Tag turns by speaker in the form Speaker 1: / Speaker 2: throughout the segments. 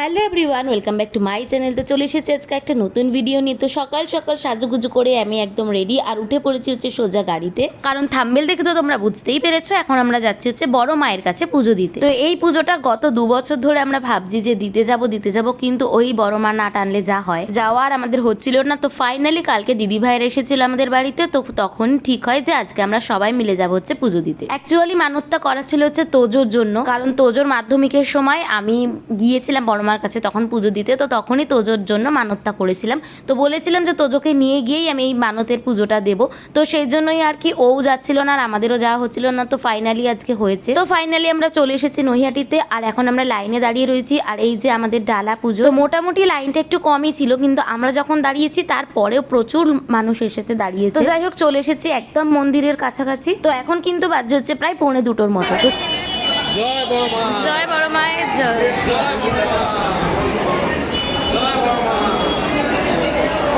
Speaker 1: Hello everyone, welcome back to my channel. তো চলে এসেছি আজকে একটা নতুন ভিডিও নিয়ে। তো সকাল সকাল সাজুগুজু করে আমি একদম রেডি আর উঠে পড়েছি হচ্ছে সোজা গাড়িতে। কারণ থাম্বেল দেখে তো তোমরা বুঝতেই পেরেছ, এখন আমরা যাচ্ছি হচ্ছে বড় মায়ের কাছে পুজো দিতে। তো এই পুজোটা গত দু বছর ধরে আমরা ভাবছি যে দিতে যাব দিতে যাব, কিন্তু ওই বড় মা না টানলে যা হয়। যাওয়ার আমাদের হচ্ছিল না। তো ফাইনালি কালকে দিদি ভাইয়ের এসেছিল আমাদের বাড়িতে। তো তখন ঠিক হয় যে আজকে আমরা সবাই মিলে যাব হচ্ছে পুজো দিতে। অ্যাকচুয়ালি মানতটা করা ছিল হচ্ছে তোজোর জন্য। কারণ তোজোর মাধ্যমিকের সময় আমি গিয়েছিলাম বড়মার কাছে তখন পুজো দিতে, তো তখনই তোজোর জন্য মানতটা করেছিলাম। তো বলেছিলাম যে তোজোকে নিয়ে গিয়েই আমি এই মানতের পুজোটা দেবো। তো সেই জন্যই আর কি ও যাচ্ছিল না আর আমাদেরও যাওয়া হচ্ছিল না। তো ফাইনালি আজকে হয়েছে। তো ফাইনালি আমরা চলে এসেছি নৈহাটিতে আর এখন আমরা লাইনে দাঁড়িয়ে রয়েছি আর এই যে আমাদের ডালা পুজো। তো মোটামুটি লাইনটা একটু কমই ছিল, কিন্তু আমরা যখন দাঁড়িয়েছি তারপরেও প্রচুর মানুষ এসেছে দাঁড়িয়েছে। যাই হোক, চলে এসেছি একদম মন্দিরের কাছাকাছি। তো এখন কিন্তু বাজে হচ্ছে প্রায় পৌনে দুটোর মতো।
Speaker 2: জয় বড়
Speaker 1: মায়ের জয়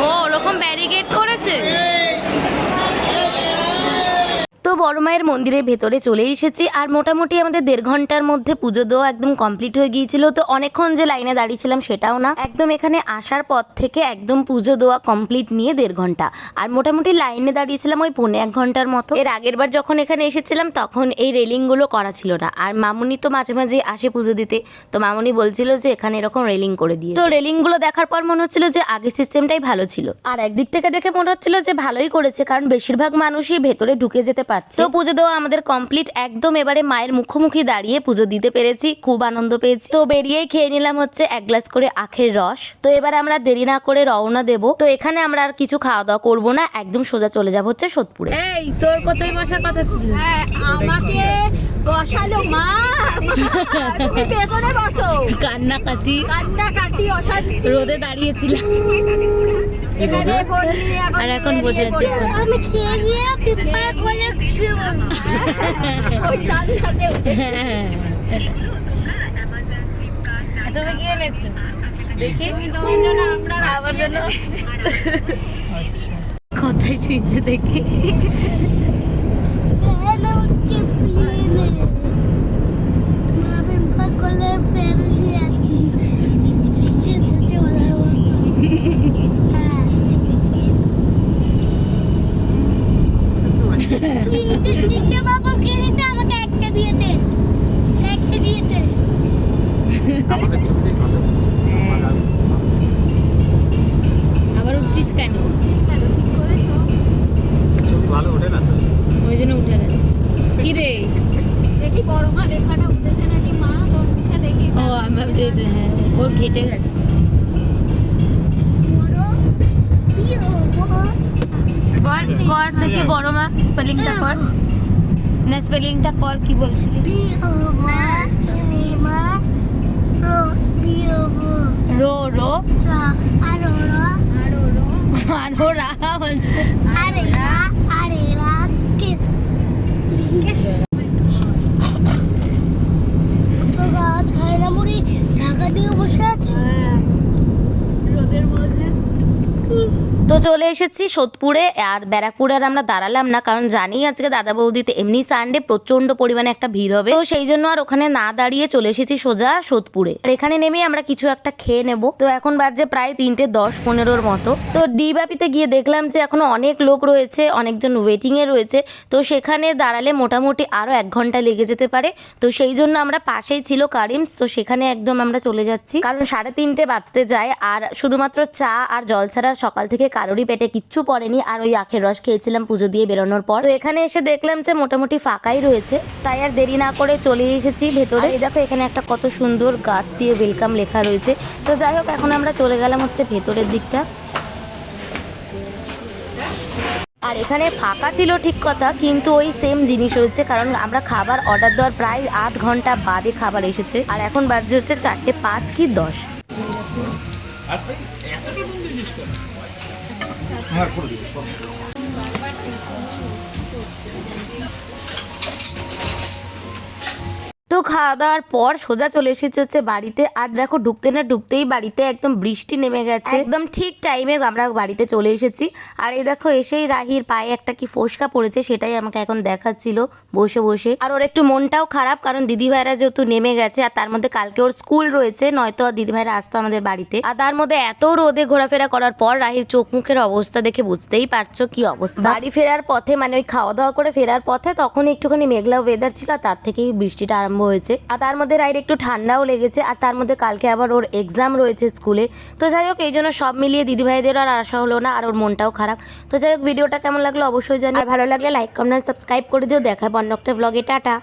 Speaker 1: ও ওরকম ব্যারিকেড করেছে তো বড় মায়ের মন্দিরের ভেতরে চলে এসেছি। আর মোটামুটি আমাদের দেড় ঘণ্টার মধ্যে পুজো দেওয়া একদম কমপ্লিট হয়ে গিয়েছিল। তো অনেকক্ষণ যে লাইনে দাঁড়িয়েছিলাম সেটাও না। একদম এখানে আসার পর থেকে একদম পুজো দেওয়া কমপ্লিট নিয়ে দেড় ঘণ্টা। আর মোটামুটি লাইনে দাঁড়িয়েছিলাম ওই পৌনে এক ঘণ্টার মতো। এর আগের বার যখন এখানে এসেছিলাম, তখন এই রেলিংগুলো করা ছিল না। আর মামুনি তো মাঝে মাঝে আসে পুজো দিতে। তো মামুনি বলছিল যে এখানে এরকম রেলিং করে দিয়ে তো রেলিংগুলো দেখার পর মনে হচ্ছিল যে আগের সিস্টেমটাই ভালো ছিল। আর একদিক থেকে দেখে মনে হচ্ছিল যে ভালোই করেছে। কারণ বেশিরভাগ মানুষই ভেতরে ঢুকে যেতে পারছে তো পুজো দেওয়া আমাদের কমপ্লিট একদম এবারে মায়ের মুখোমুখি দাঁড়িয়ে পুজো দিতে পেরেছি খুব আনন্দ পেয়েছি। তো বেরিয়েই খেয়ে নিলাম হচ্ছে এক গ্লাস করে আখের রস। তো এবার আমরা দেরি না করে রওনা দেব। তো এখানে আমরা আর কিছু খাওয়া দাওয়া করব না একদম সোজা চলে যাব হচ্ছে সোদপুরে।
Speaker 3: এই তোর কোথায় বসার কথা ছিল।
Speaker 4: হ্যাঁ আমাকে বসালো মা। তুমি পেছনে বসো।
Speaker 3: কান্নাকাটি।
Speaker 4: কান্না কাটি অশান্তি।
Speaker 3: রোদে দাঁড়িয়েছিলাম। আর এখন বসে আছি তুমি কি এনেছো? দেখি।
Speaker 4: তুমি তোমার জন্য আমরা
Speaker 3: আমার জন্য। কোথায় শুয়েছে দেখি।
Speaker 4: প্লেনে উঠছি প্লেনে আমি পাগলে প্লেনে আছি সেটাতে ওরা হ্যাঁ তিনটে তিনটে বাবা কিনেছে আমাকে একটা দিয়েছে একটা দিয়েছে
Speaker 2: আমাদের হচ্ছে।
Speaker 3: আবার উঠছিস কেন?
Speaker 2: ছবি ভালো ওঠে না তো?
Speaker 3: ওই জন্য উঠে গেছে। কি রে
Speaker 4: দেখি বড় মা লেখাটা উঠেছে নাকি মা? তোর মুখে দেখি।
Speaker 3: ও আমি ভাবছি হ্যাঁ ওর ঘেটে গেছে। কর দেখি বড় মা স্পেলিংটা কর না স্পেলিংটা কর কি বলছিলি?
Speaker 4: মা রো
Speaker 3: রো আরও
Speaker 4: রা আরও রো আর
Speaker 3: ও বলছে।
Speaker 4: আরে রা আরে রা কিস কিস তো গাছ হয় না বুড়ি ঢাকা দিয়ে বসে আছে রোদের মধ্যে
Speaker 1: তো চলে এসেছি সোদপুরে, আর ব্যারাকপুরে আর আমরা দাঁড়ালাম না, কারণ জানি আজকে দাদা বৌদিতে এমনি সানডে প্রচণ্ড পরিমাণে একটা ভিড় হবে। তো সেই জন্য আর ওখানে না দাঁড়িয়ে চলে এসেছি সোজা সোদপুরে। আর এখানে নেমে আমরা কিছু একটা খেয়ে নেব। তো এখন বাজে প্রায় তিনটে দশ পনেরোর মতো। তো ডিবাপিতে গিয়ে দেখলাম যে এখনও অনেক লোক রয়েছে, অনেকজন ওয়েটিং এ রয়েছে। তো সেখানে দাঁড়ালে মোটামুটি আরও এক ঘণ্টা লেগে যেতে পারে। তো সেই জন্য আমরা পাশেই ছিল কারিমস, তো সেখানে একদম আমরা চলে যাচ্ছি। কারণ সাড়ে তিনটে বাজতে যায়, আর শুধুমাত্র চা আর জল ছাড়া সকাল থেকে কারোরই পেটে কিচ্ছু পড়েনি। আর ওই আখের রস খেয়েছিলাম পুজো দিয়ে বেরোনোর পর। তো এখানে এসে দেখলাম যে মোটামুটি ফাঁকাই রয়েছে। তাই আর দেরি না করে চলে এসেছি ভেতরে। দেখো, এখানে একটা কত সুন্দর গাছ দিয়ে ওয়েলকাম লেখা রয়েছে। তো যাই হোক, এখন আমরা চলে গেলাম হচ্ছে ভেতরের দিকটা। আর এখানে ফাঁকা ছিল ঠিক কথা, কিন্তু ওই সেম জিনিস হয়েছে কারণ আমরা খাবার অর্ডার দেওয়ার প্রায় আধ ঘণ্টা বাদে খাবার এসেছে। আর এখন বাজছে হচ্ছে চারটে পাঁচ কি দশ।
Speaker 2: হ্যাঁ করে দিবো সব।
Speaker 1: খাওয়া দাওয়ার পর সোজা চলে এসেছে হচ্ছে বাড়িতে। আর দেখো ঢুকতে না ঢুকতেই বাড়িতে একদম বৃষ্টি নেমে গেছে। একদম ঠিক টাইমে আমরা বাড়িতে চলে এসেছি। আর এই দেখো এসেই রাহির পায়ে একটা কি ফোসকা পড়েছে সেটাই আমাকে এখন দেখাচ্ছিল বসে বসে। আর ওর একটু মনটাও খারাপ কারণ দিদি ভাইরা যেহেতু নেমে গেছে আর তার মধ্যে কালকে ওর স্কুল রয়েছে নয়তো আর দিদি ভাইরা আসতো আমাদের বাড়িতে। আর তার মধ্যে এত রোদে ঘোরাফেরা করার পর রাহির চোখ মুখের অবস্থা দেখে বুঝতেই পারছ কি অবস্থা। বাড়ি ফেরার পথে মানে ওই খাওয়া দাওয়া করে ফেরার পথে তখন একটুখানি মেঘলা ওয়েদার ছিল আর তার থেকেই বৃষ্টিটা আরম্ভ হয়েছে। আর তার মধ্যে রায়ের একটু ঠান্ডাও লেগেছে, আর তার মধ্যে কালকে আবার ওর এক্সাম রয়েছে স্কুলে। তো যাই হোক, এই জন্য সব মিলিয়ে দিদি ভাইদেরও আর আশা হলো না, আর ওর মনটাও খারাপ। তো যাই হোক, ভিডিওটা কেমন লাগল অবশ্যই জানি ভালো লাগলে লাইক কমেন্ট সাবস্ক্রাইব করে দিও। দেখা অন্য ব্লগে টাটা।